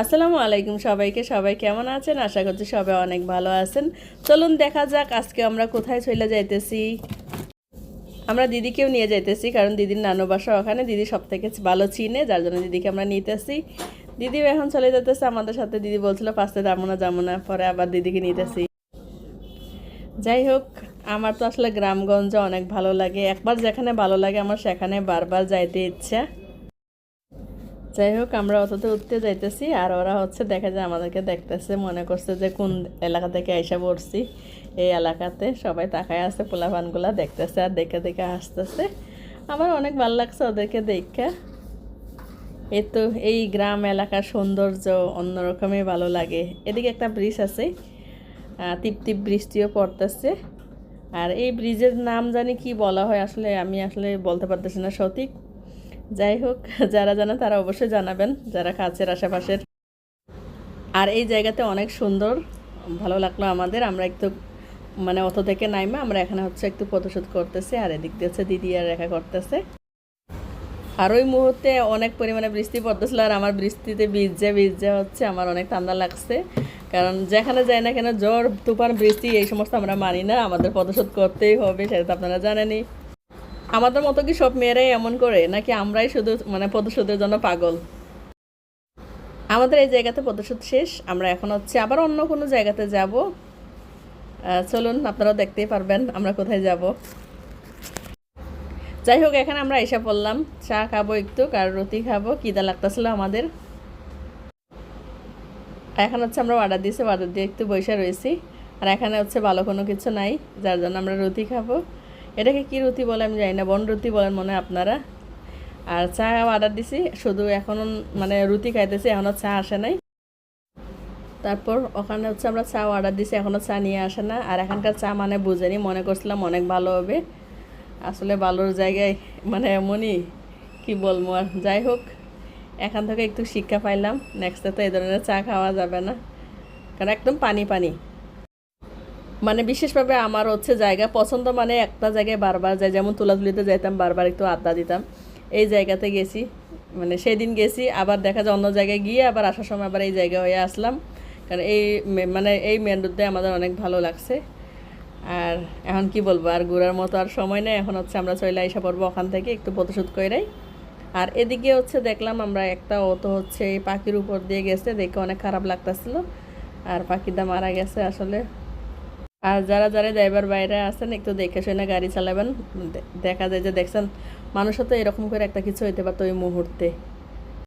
আসসালামু আলাইকুম সবাইকে, সবাই কেমন আছেন? আশা করছি সবাই অনেক ভালো আছেন। চলুন দেখা যাক আজকে আমরা কোথায় চলে যাইতেছি। আমরা দিদিকেও নিয়ে যাইতেছি, কারণ দিদির নানু বাসা ওখানে। দিদি সব থেকে ভালো চিনে, যার জন্য দিদিকে আমরা নিতেছি। দিদিও এখন চলে যেতেছে আমাদের সাথে দিদি বলছিল পাঁচতে যাব না যাব না পরে আবার দিদিকে নিতেছি। যাই হোক, আমার তো আসলে গ্রামগঞ্জে অনেক ভালো লাগে। একবার যেখানে ভালো লাগে, আমার সেখানে বারবার যাইতে ইচ্ছা। যাই হোক, আমরা অততে উঠতে যাইতেছি আর ওরা হচ্ছে দেখা যায় আমাদেরকে দেখতেছে, মনে করছে যে কোন এলাকা থেকে এসে পড়ছি। এই এলাকাতে সবাই তাকায় আছে, পোলাপানগুলা দেখতেছে আর দেখে দেখে আসতেছে আমার অনেক ভালো লাগছে ওদেরকে দেখে। এই তো, এই গ্রাম এলাকার সৌন্দর্য অন্যরকমই ভালো লাগে। এদিকে একটা ব্রিজ আছে টিপ বৃষ্টিও পড়তেছে। আর এই ব্রিজের নাম জানি কি বলা হয়, আসলে আমি আসলে বলতে পারতেছি না সঠিক। যাই হোক, যারা জানে তারা অবশ্যই জানাবেন, যারা কাছের আশেপাশের। আর এই জায়গাতে অনেক সুন্দর, ভালো লাগল আমাদের। আমরা একটু মানে অত থেকে নাইমা আমরা এখানে হচ্ছে একটু ফটোশ্যুট করতেছি, আর এদিক দিয়ে হচ্ছে দিদি আর রেখা করতেছে। আর ওই মুহূর্তে অনেক পরিমাণে বৃষ্টি পড়তেছিল, আর আমার বৃষ্টিতে ভিজে ভিজে হচ্ছে আমার অনেক ঠান্ডা লাগছে। কারণ যেখানে যাই না কেন জ্বর তুফান, বৃষ্টি, এই সমস্ত আমরা মানি না। আমাদের পদশোধ করতেই হবে, সেটা তো আপনারা জানেনই। আমাদের মতো কি সব মেয়েরাই এমন করে? নাকি আমরাই শুধু মানে পদশোধের জন্য পাগল? আমাদের এই জায়গাতে পদশোধ শেষ, আমরা এখন হচ্ছে আবার অন্য কোনো জায়গাতে যাব। চলুন, আপনারাও দেখতেই পারবেন আমরা কোথায় যাব। যাই হোক, এখানে আমরা এসে পড়লাম। চা খাব একটু, আর রুটি খাব। কিদা লাগতেছিল আমাদের? এখন হচ্ছে আমরা অর্ডার দিয়েছি, অর্ডার দিয়ে একটু বসে রয়েছি। আর এখানে হচ্ছে ভালো কোনো কিছু নাই, যার জন্য আমরা রুটি খাব। এটাকে কী রুটি বলে আমি জানি না, বন রুটি বলেন মনে আপনারা। আর চা অর্ডার দিছি, শুধু এখন মানে রুটি খাইতেছি এখনও চা আসে নাই। তারপর ওখানে হচ্ছে আমরা চা অর্ডার দিছি এখনও চা নিয়ে আসে না। আর এখানকার চা মানে বুঝেনি, মনে করছিলাম অনেক ভালো হবে। আসলে ভালোর জায়গায় মানে এমনই, কি বলব আর। যাই হোক, এখান থেকে একটু শিক্ষা পাইলাম নেক্সটে তো এই ধরনের চা খাওয়া যাবে না। কারণ একদম পানি পানি। মানে বিশেষভাবে আমার হচ্ছে জায়গা পছন্দ মানে একটা জায়গায় বারবার যাই, যেমন তুলাতুলিতে যাইতাম, বারবার একটু আড্ডা দিতাম। এই জায়গাতে গেছি মানে সেদিন গেছি, আবার দেখা যায় অন্য জায়গায় গিয়ে আবার আসার সময় আবার এই জায়গায় হয়ে আসলাম। কারণ এই মানে এই মেন রোডে আমাদের অনেক ভালো লাগছে। আর এখন কি বলব, আর ঘোরার মতো আর সময় নেই। এখন হচ্ছে আমরা চলে আইসা পড়ব ওখান থেকে একটু ফটোশ্যুট কইরাই। আর এদিকে হচ্ছে দেখলাম আমরা একটা অটো হচ্ছে এই পাখির উপর দিয়ে গেছে, দেখে অনেক খারাপ লাগতেছিল। আর পাখিটা মারা গেছে আসলে। আর যারা যারা ড্রাইভার বাইরে আছেন, একটু দেখে শুনে গাড়ি চালাবেন। দেখা যায় যে দেখছেন মানুষও তো এরকম করে একটা কিছু হইতে পারতো ওই মুহূর্তে।